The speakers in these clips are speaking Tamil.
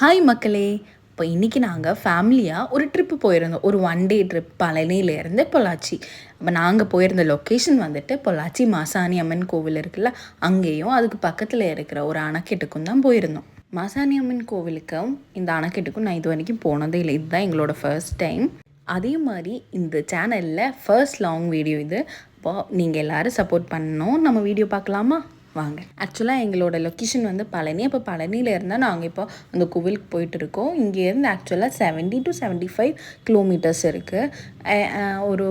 ஹாய் மக்களே. இப்போ இன்றைக்கி நாங்கள் ஃபேமிலியாக ஒரு ட்ரிப்பு போயிருந்தோம். ஒரு ஒன் டே ட்ரிப் பழனியிலேருந்து பொள்ளாச்சி. அப்போ நாங்கள் போயிருந்த லொக்கேஷன் வந்துட்டு பொள்ளாச்சி மாசாணி அம்மன் கோவில் இருக்குல்ல அங்கேயும் அதுக்கு பக்கத்தில் இருக்கிற ஒரு அணைக்கெட்டுக்கும் தான் போயிருந்தோம். மாசாணி அம்மன் கோவிலுக்கும் இந்த அணைக்கெட்டுக்கும் நான் இது வரைக்கும் போனதே இல்லை. இதுதான் எங்களோட ஃபர்ஸ்ட் டைம் அதே மாதிரி இந்த சேனலில் ஃபர்ஸ்ட் லாங் வீடியோ இது. அப்போ நீங்கள் எல்லோரும் சப்போர்ட் பண்ணணும். நம்ம வீடியோ பார்க்கலாமா? வாங்க. ஆக்சுவலாக எங்களோட லொக்கேஷன் வந்து பழனி. அப்போ பழனியில் இருந்தால் நாங்கள் இப்போ அந்த கோவிலுக்கு போயிட்டு இருக்கோம். இங்கேருந்து ஆக்சுவலாக seventy to seventy five kilometres இருக்குது ஒரு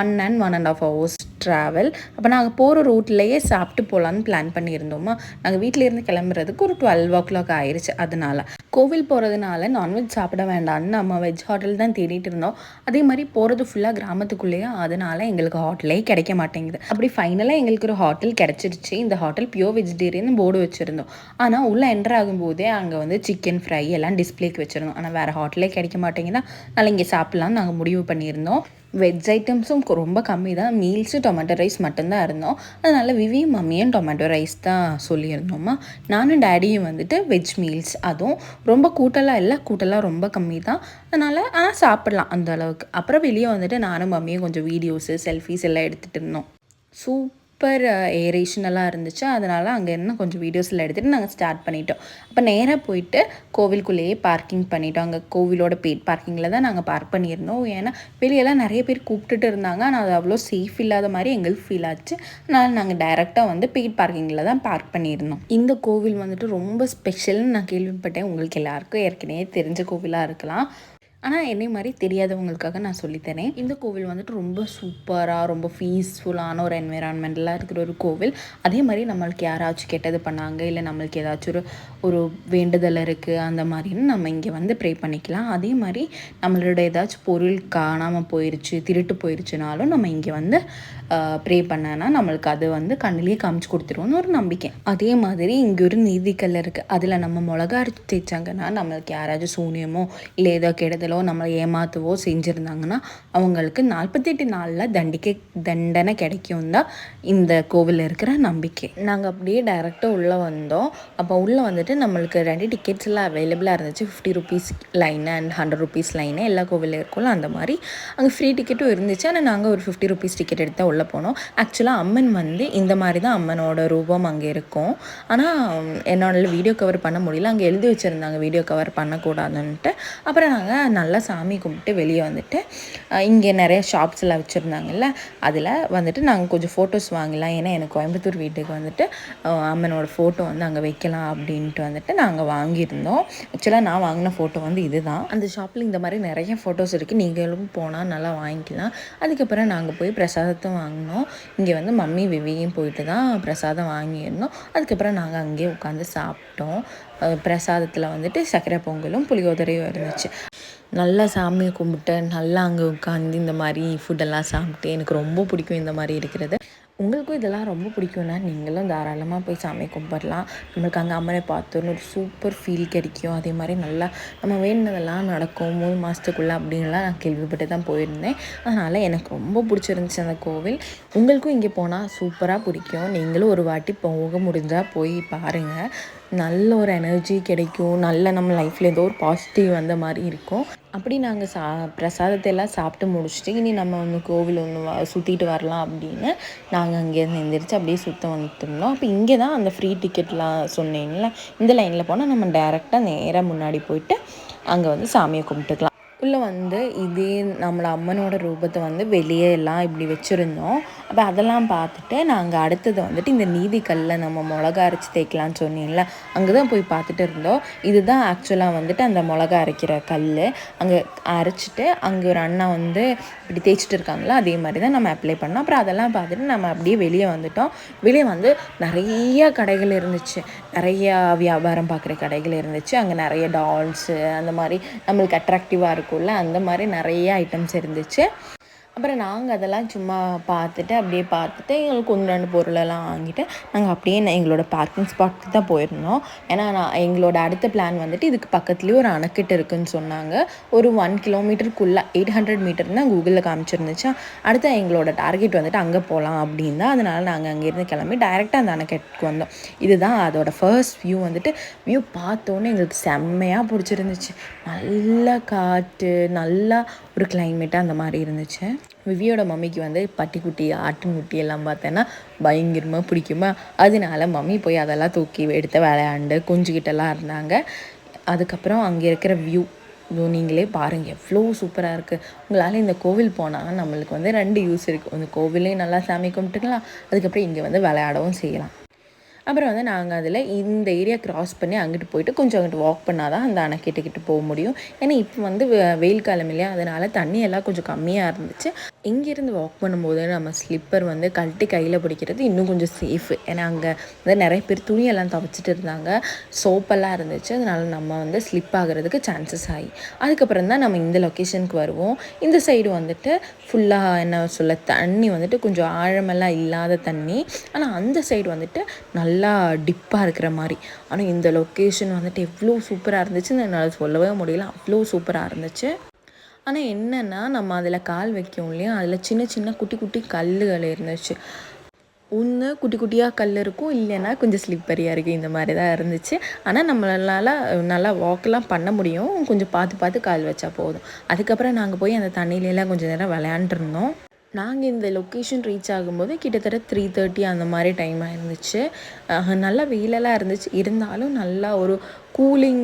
one and one and half hours travel அப்போ நாங்கள் போகிற ரூட்லேயே சாப்பிட்டு போகலான்னு பிளான் பண்ணியிருந்தோமா? நாங்கள் வீட்டிலேருந்து கிளம்புறதுக்கு ஒரு டுவெல் ஓ கிளாக் ஆயிடுச்சு அதனால். கோவில் போகிறதுனால நான்வெஜ் சாப்பிட வேண்டாம்னு நம்ம வெஜ் ஹோட்டல் தான் தேடிட்டு இருந்தோம். அதே மாதிரி போகிறது ஃபுல்லாக கிராமத்துக்குள்ளேயே அதனால் எங்களுக்கு ஹோட்டலே கிடைக்க மாட்டேங்குது. அப்படி ஃபைனலாக எங்களுக்கு ஒரு ஹோட்டல் கிடச்சிருச்சு. இந்த ஹோட்டல் பியோர் வெஜிடேரியன் போர்டு வச்சுருந்தோம். ஆனால் உள்ளே என்டர் ஆகும்போதே அங்கே வந்து சிக்கன் ஃப்ரை எல்லாம் டிஸ்பிளேக்கு வச்சுருந்தோம். ஆனால் வேறு ஹோட்டலே கிடைக்க மாட்டேங்குதா அதனால் இங்கே சாப்பிட்லான்னு நாங்கள் முடிவு பண்ணியிருந்தோம். வெஜ் ஐட்டம்ஸும் ரொம்ப கம்மி தான் மீல்ஸு டொமேட்டோ ரைஸ் மட்டும்தான் இருந்தோம். அதனால் விவியும் மம்மியும் டொமேட்டோ ரைஸ் தான் சொல்லியிருந்தோமா? நானும் டேடியும் வந்துட்டு வெஜ் மீல்ஸ் அதுவும் ரொம்ப கூட்டலாம் இல்லை கூட்டலாம் ரொம்ப கம்மி தான் அதனால் ஆனால் சாப்பிட்லாம் அந்த அளவுக்கு. அப்புறம் வெளியே வந்துட்டு நானும் மம்மியும் கொஞ்சம் வீடியோஸு செல்ஃபீஸ் எல்லாம் எடுத்துகிட்டு இருந்தோம். சூப் சூப்பர் uh, ஏரேஷனலாக இருந்துச்சு. அதனால் அங்கே இருந்து கொஞ்சம் வீடியோஸில் எடுத்துகிட்டு நாங்கள் ஸ்டார்ட் பண்ணிட்டோம். அப்போ நேராக போயிட்டு கோவிலுக்குள்ளேயே பார்க்கிங் பண்ணிட்டோம். அங்கே கோவிலோட பெய்ட் பார்க்கிங்கில் தான் நாங்கள் பார்க் பண்ணியிருந்தோம். ஏன்னா வெளியெல்லாம் நிறைய பேர் கூப்பிட்டுட்டு இருந்தாங்க. ஆனால் அது அவ்வளோ சேஃப் இல்லாத மாதிரி எங்களுக்கு ஃபீல் ஆச்சு. அதனால் நாங்கள் டைரெக்டாக வந்து பெய்ட் பார்க்கிங்கில் தான் பார்க் பண்ணியிருந்தோம். இந்த கோவில் வந்துட்டு ரொம்ப ஸ்பெஷல்னு நான் கேள்விப்பட்டேன். உங்களுக்கு எல்லாருக்கும் ஏற்கனவே தெரிஞ்ச கோவிலாக இருக்கலாம். ஆனால் என்னை மாதிரி தெரியாதவங்களுக்காக நான் சொல்லித்தரேன். இந்த கோவில் வந்துட்டு ரொம்ப சூப்பராக ரொம்ப பீஸ்ஃபுல்லான ஒரு என்விரான்மெண்ட்லாம் இருக்கிற ஒரு கோவில். அதே மாதிரி நம்மளுக்கு யாராச்சும் கெட்டது பண்ணாங்க இல்லை நம்மளுக்கு ஏதாச்சும் ஒரு ஒரு வேண்டுதல் இருக்குது அந்த மாதிரின்னு நம்ம இங்கே வந்து ப்ரே பண்ணிக்கலாம். அதே மாதிரி நம்மளோட ஏதாச்சும் பொருள் காணாமல் போயிடுச்சு திருட்டு போயிடுச்சுனாலும் நம்ம இங்கே வந்து ப்ரே பண்ணனா நம்மளுக்கு அது வந்து கண்ணிலேயே காமிச்சு கொடுத்துருவோம்னு ஒரு நம்பிக்கை. அதே மாதிரி இங்கே ஒரு நீதிக்கல் இருக்குது அதில் நம்ம மிளகா அரைச்சி தேய்ச்சாங்கன்னா நம்மளுக்கு யாராச்சும் சூனியமோ இல்லை ஏதோ கெடுதலோ நம்மளை ஏமாற்றவோ செஞ்சுருந்தாங்கன்னா அவங்களுக்கு நாற்பத்தெட்டு நாளில் தண்டிக்கை தண்டனை கிடைக்கும் தான் இந்த கோவிலில் இருக்கிற நம்பிக்கை. நாங்கள் அப்படியே டைரெக்டாக உள்ளே வந்தோம். அப்போ உள்ளே வந்துட்டு நம்மளுக்கு ரெண்டு டிக்கெட்ஸ் எல்லாம் அவைலபிளாக இருந்துச்சு. Fifty rupees line and hundred rupees line எல்லா கோவிலில் இருக்கும்ல அந்த மாதிரி. அங்கே ஃப்ரீ டிக்கெட்டும் இருந்துச்சு. ஆனால் நாங்கள் ஒரு ஃபிஃப்டி ருபீஸ் டிக்கெட் எடுத்தால் உள்ளே போனோம். ஆக்சுவலாக அம்மன் வந்து இந்த மாதிரி தான் அம்மனோட ரூபம் அங்கே இருக்கும். ஆனால் என்னோட வீடியோ கவர் பண்ண முடியல. அங்கே எழுதி வச்சுருந்தாங்க வீடியோ கவர் பண்ணக்கூடாதுன்ட்டு. அப்புறம் நாங்கள் நல்லா சாமி கும்பிட்டு வெளியே வந்துட்டு இங்கே நிறைய ஷாப்ஸ் எல்லாம் வச்சுருந்தாங்கல்ல அதில் வந்துட்டு நாங்கள் கொஞ்சம் ஃபோட்டோஸ் வாங்கலாம். ஏன்னா எனக்கு கோயம்புத்தூர் வீட்டுக்கு வந்துட்டு அம்மனோட ஃபோட்டோ வந்து அங்கே வைக்கலாம் அப்படின்ட்டு வந்துட்டு நாங்கள் வாங்கியிருந்தோம். ஆக்சுவலாக நான் வாங்கின ஃபோட்டோ வந்து இதுதான். அந்த ஷாப்பில் இந்த மாதிரி நிறைய ஃபோட்டோஸ் இருக்குது நீங்களும் போனால் நல்லா வாங்கிக்கலாம். அதுக்கப்புறம் நாங்கள் போய் பிரசாதத்தை வாங்கினோம். இங்கே வந்து மம்மி விவியும் போயிட்டு தான் பிரசாதம் வாங்கியிருந்தோம். அதுக்கப்புறம் நாங்கள் அங்கேயே உட்காந்து சாப்பிட்டோம். பிரசாதத்தில் வந்துட்டு சக்கரை பொங்கலும் புளியோதரையும் இருந்துச்சு. நல்லா சாமியை கும்பிட்டு நல்லா அங்கே உட்காந்து இந்த மாதிரி ஃபுட்டெல்லாம் சாப்பிட்டு எனக்கு ரொம்ப பிடிக்கும் இந்த மாதிரி இருக்கிறது. உங்களுக்கும் இதெல்லாம் ரொம்ப பிடிக்கும்னா நீங்களும் தாராளமாக போய் சாமி கும்பிடலாம். நம்மளுக்கு அங்கே அம்மனை பார்த்தோன்னு ஒரு சூப்பர் ஃபீல் கிடைக்கும். அதே மாதிரி நல்லா நம்ம வேணுனதெல்லாம் நடக்கும். மூணு மாதத்துக்குள்ளே அப்படின்லாம் நான் கேள்விப்பட்டு தான் போயிருந்தேன். அதனால் எனக்கு ரொம்ப பிடிச்சிருந்துச்சி அந்த கோவில். உங்களுக்கும் இங்கே போனால் சூப்பராக பிடிக்கும். நீங்களும் ஒரு வாட்டி போக முடிஞ்சால் போய் பாருங்கள் நல்ல ஒரு எனர்ஜி கிடைக்கும். நல்ல நம்ம லைஃப்பில் ஏதோ ஒரு பாசிட்டிவ் வந்த மாதிரி இருக்கும். அப்படி நாங்கள் சா பிரசாதத்தை எல்லாம் சாப்பிட்டு முடிச்சுட்டு இனி நம்ம ஒன்று கோவில் ஒன்று வ சுற்றிட்டு வரலாம் அப்படின்னு நாங்கள் அங்கேருந்து எந்திரிச்சு அப்படியே சுற்ற வந்துட்டுருந்தோம் அப்போ இங்கே தான் அந்த ஃப்ரீ டிக்கெட்லாம் சொன்னீங்களா இந்த லைனில் போனால் நம்ம டேரெக்டாக நேராக முன்னாடி போயிட்டு அங்கே வந்து சாமியை கும்பிட்டுக்கலாம். உள்ளே வந்து இதே நம்மளை அம்மனோட ரூபத்தை வந்து வெளியே எல்லாம் இப்படி வச்சுருந்தோம். அப்போ அதெல்லாம் பார்த்துட்டு நாங்கள் அடுத்தது வந்துட்டு இந்த நீதிக்கல்லில் நம்ம மிளகா அரைச்சி தேய்க்கலாம்னு சொன்னீங்கள அங்கே தான் போய் பார்த்துட்டு இருந்தோம். இதுதான் ஆக்சுவலாக வந்துட்டு அந்த மிளகா அரைக்கிற கல் அங்கே அரைச்சிட்டு அங்கே ஒரு அண்ணா வந்து இப்படி தேய்ச்சிட்டு இருக்காங்களா அதே மாதிரி தான் நம்ம அப்ளை பண்ணோம். அப்புறம் அதெல்லாம் பார்த்துட்டு நம்ம அப்படியே வெளியே வந்துட்டோம். வெளியே வந்து நிறைய கடைகள் இருந்துச்சு. நிறையா வியாபாரம் பார்க்குற கடைகள் இருந்துச்சு. அங்கே நிறைய டால்ஸு அந்த மாதிரி நம்மளுக்கு அட்ராக்டிவாக இருக்கும். இருக்கும்ல அந்த மாதிரி நிறைய ஐட்டம்ஸ் இருந்துச்சு. அப்புறம் நாங்கள் அதெல்லாம் சும்மா பார்த்துட்டு அப்படியே பார்த்துட்டு எங்களுக்கு ஒன்று ரெண்டு பொருளெல்லாம் வாங்கிட்டு நாங்கள் அப்படியே நான் எங்களோட பார்க்கிங் ஸ்பாட்க்கு தான் போயிருந்தோம். ஏன்னா நான் எங்களோட அடுத்த பிளான் வந்துட்டு இதுக்கு பக்கத்துலேயே ஒரு அணைக்கட்டு இருக்குன்னு சொன்னாங்க. ஒரு ஒன் கிலோமீட்டருக்குள்ளே எயிட் ஹண்ட்ரட் மீட்டர் தான் கூகுளில் காமிச்சிருந்துச்சா. அடுத்து எங்களோட டார்கெட் வந்துட்டு அங்கே போகலாம் அப்படின்னு தான் அதனால் நாங்கள் அங்கேருந்து கிளம்பி டைரெக்டாக அந்த அணைக்கட்டுக்கு வந்தோம். இதுதான் அதோட ஃபர்ஸ்ட் வியூ வந்துட்டு வியூ பார்த்தோன்னே எங்களுக்கு செம்மையாக பிடிச்சிருந்துச்சு. நல்ல காற்று நல்லா ஒரு கிளைமேட்டாக அந்த மாதிரி இருந்துச்சு. விவியோட மம்மிக்கு வந்து பட்டிக்குட்டி ஆட்டுக்குட்டி எல்லாம் பார்த்தேன்னா பயங்கரமாக பிடிக்குமா? அதனால மம்மி போய் அதெல்லாம் தூக்கி எடுத்து விளையாண்டு குஞ்சுக்கிட்டெல்லாம் இருந்தாங்க. அதுக்கப்புறம் அங்கே இருக்கிற வியூ இதோ நீங்களே பாருங்கள் எவ்வளோ சூப்பராக இருக்குது உங்களால் இந்த கோவில் போனால் நம்மளுக்கு வந்து ரெண்டு யூஸ் இருக்குது இந்த கோவிலையும் நல்லா சாமி கும்பிட்டுக்கலாம் அதுக்கப்புறம் இங்கே வந்து விளையாடவும் செய்யலாம். அப்புறம் வந்து நாங்கள் அதில் இந்த ஏரியா கிராஸ் பண்ணி அங்கிட்டு போயிட்டு கொஞ்சம் அங்கிட்டு வாக் பண்ணால் தான் அந்த அணைக்கிட்டக்கிட்டு போக முடியும். ஏன்னா இப்போ வந்து வெயில் காலம் இல்லையா? அதனால் தண்ணி எல்லாம் கொஞ்சம் கம்மியாக இருந்துச்சு. இங்கேருந்து வாக் பண்ணும்போது நம்ம ஸ்லிப்பர் வந்து கழட்டி கையில் பிடிக்கிறது இன்னும் கொஞ்சம் சேஃபு ஏன்னா அங்கே வந்து நிறைய பேர் துணியெல்லாம் துவைச்சிட்டு இருந்தாங்க. சோப்பெல்லாம் இருந்துச்சு. அதனால நம்ம வந்து ஸ்லிப் ஆகிறதுக்கு சான்சஸ் ஆகி அதுக்கப்புறம் தான் நம்ம இந்த லொக்கேஷனுக்கு வருவோம். இந்த சைடு வந்துட்டு ஃபுல்லாக என்ன சொல்ல தண்ணி வந்துட்டு கொஞ்சம் ஆழமெல்லாம் இல்லாத தண்ணி. ஆனால் அந்த சைடு வந்துட்டு நல்லா டிப்பாக இருக்கிற மாதிரி. ஆனால் இந்த லொக்கேஷன் வந்துட்டு எவ்வளோ சூப்பராக இருந்துச்சு என்னால் சொல்லவே முடியல. அவ்வளோ சூப்பராக இருந்துச்சு. ஆனால் என்னென்னா நம்ம அதில் கால் வைக்கும் இல்லையா? அதில் சின்ன சின்ன குட்டி குட்டி கல்லுகள் இருந்துச்சு. ஒன்று குட்டி குட்டியாக கல் இருக்கும் இல்லைன்னா கொஞ்சம் ஸ்லிப்பரியாக இருக்குது இந்த மாதிரி தான் இருந்துச்சு. ஆனால் நம்மளால் நல்லா வாக்கெலாம் பண்ண முடியும். கொஞ்சம் பார்த்து பார்த்து கால் வச்சா போதும். அதுக்கப்புறம் நாங்கள் போய் அந்த தண்ணியிலலாம் கொஞ்சம் நேரம் விளையாண்டுருந்தோம். நாங்கள் இந்த லொக்கேஷன் ரீச் ஆகும்போது கிட்டத்தட்ட த்ரீ தேர்ட்டி அந்த மாதிரி டைம் ஆயிருந்துச்சு நல்லா வெயிலெல்லாம் இருந்துச்சு. இருந்தாலும் நல்லா ஒரு கூலிங்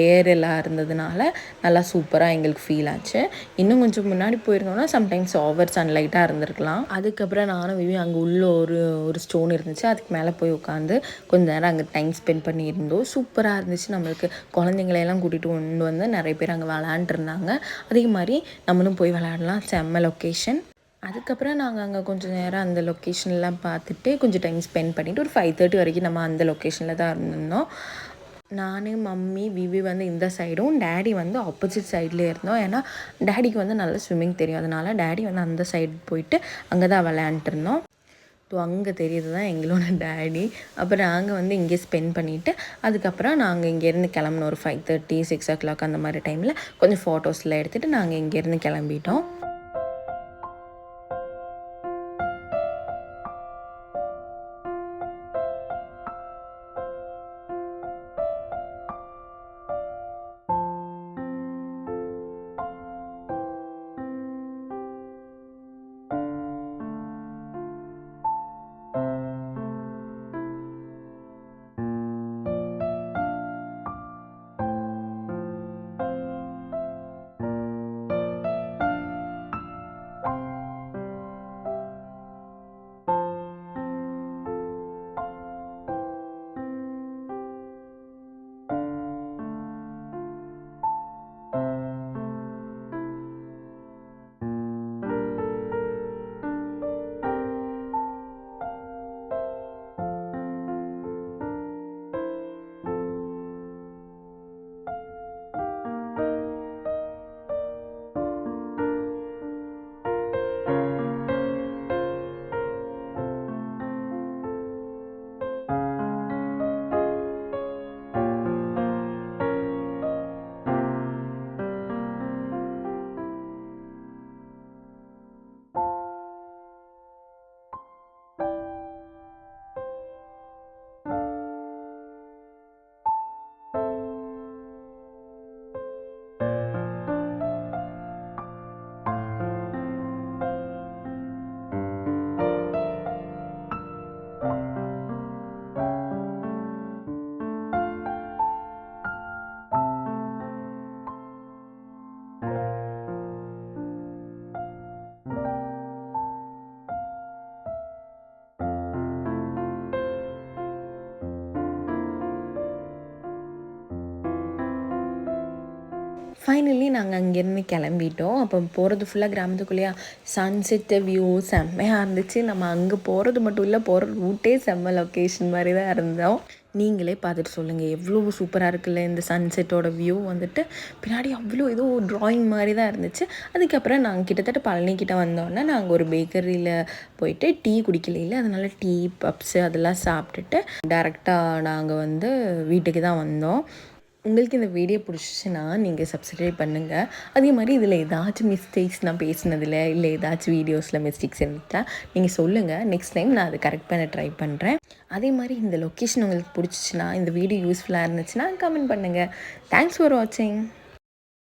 ஏர் எல்லாம் இருந்ததுனால நல்லா சூப்பராக எங்களுக்கு ஃபீல் ஆச்சு. இன்னும் கொஞ்சம் முன்னாடி போயிருந்தோம்னா சம்டைம்ஸ் ஓவர் சன்லைட்டாக இருந்திருக்கலாம். அதுக்கப்புறம் நானும் விவி அங்கே உள்ள ஒரு ஒரு ஸ்டோன் இருந்துச்சு. அதுக்கு மேலே போய் உட்காந்து கொஞ்ச நேரம் அங்கே டைம் ஸ்பெண்ட் பண்ணியிருந்தோம். சூப்பராக இருந்துச்சு. நம்மளுக்கு குழந்தைங்களையெல்லாம் கூட்டிகிட்டு கொண்டு வந்து நிறைய பேர் அங்கே விளாண்டுருந்தாங்க அதே மாதிரி நம்மளும் போய் விளாடலாம் செம்ம லொக்கேஷன் அதுக்கப்புறம் நாங்கள் அங்கே கொஞ்சம் நேரம் அந்த லொக்கேஷன்லாம் பார்த்துட்டு கொஞ்சம் டைம் ஸ்பெண்ட் பண்ணிவிட்டு ஒரு ஃபைவ் தேர்ட்டி வரைக்கும் நம்ம அந்த லொக்கேஷனில் தான் இருந்திருந்தோம். நான் மம்மி விவி வந்து இந்த சைடும் டேடி வந்து ஆப்போசிட் சைடில் இருந்தோம். ஏன்னா டேடிக்கு வந்து நல்லா ஸ்விம்மிங் தெரியும். அதனால் டேடி வந்து அந்த சைடு போயிட்டு அங்கே தான் விளையாண்டுருந்தோம். ஸோ அங்கே தெரியுது தான் எங்களோட டேடி. அப்புறம் நாங்கள் வந்து இங்கே ஸ்பெண்ட் பண்ணிவிட்டு அதுக்கப்புறம் நாங்கள் இங்கேருந்து கிளம்புனோம். ஒரு five thirty six o'clock அந்த மாதிரி டைமில் கொஞ்சம் ஃபோட்டோஸ்லாம் எடுத்துகிட்டு நாங்கள் இங்கேருந்து கிளம்பிட்டோம். ஃபைனலி நாங்கள் அங்கேருந்து கிளம்பிட்டோம். அப்போ போகிறது ஃபுல்லாக கிராமத்துக்குள்ளேயா சன்செட்டு வியூ செம்மையாக இருந்துச்சு. நம்ம அங்கே போகிறது மட்டும் இல்லை போகிற ரூட்டே செம்ம லொக்கேஷன் மாதிரி தான் இருந்தோம். நீங்களே பார்த்துட்டு சொல்லுங்கள் எவ்வளோ சூப்பராக இருக்குல்ல இந்த சன்செட்டோட வியூ வந்துட்டு. பின்னாடி அவ்வளோ ஏதோ ட்ராயிங் மாதிரி தான் இருந்துச்சு. அதுக்கப்புறம் நாங்கள் கிட்டத்தட்ட பழனிக்கிட்ட வந்தோன்னே நாங்கள் ஒரு பேக்கரியில் போயிட்டு டீ குடிக்கலையில அதனால் டீ பப்ஸு அதெல்லாம் சாப்பிட்டுட்டு டேரெக்டாக நாங்கள் வந்து வீட்டுக்கு தான் வந்தோம். உங்களுக்கு இந்த வீடியோ பிடிச்சிச்சுன்னா நீங்கள் சப்ஸ்கிரைப் பண்ணுங்கள் அதே மாதிரி இதில் ஏதாச்சும் மிஸ்டேக்ஸ் நான் பேசினதில் இல்லை ஏதாச்சும் வீடியோஸில் மிஸ்டேக்ஸ் இருந்துட்டா நீங்கள் சொல்லுங்கள் நெக்ஸ்ட் டைம் நான் அதை கரெக்ட் பண்ண ட்ரை பண்ணுறேன் அதே மாதிரி இந்த லொக்கேஷன் உங்களுக்கு பிடிச்சிச்சின்னா இந்த வீடியோ யூஸ்ஃபுல்லாக இருந்துச்சுன்னா கமெண்ட் பண்ணுங்கள் தேங்க்ஸ் ஃபார் வாட்சிங்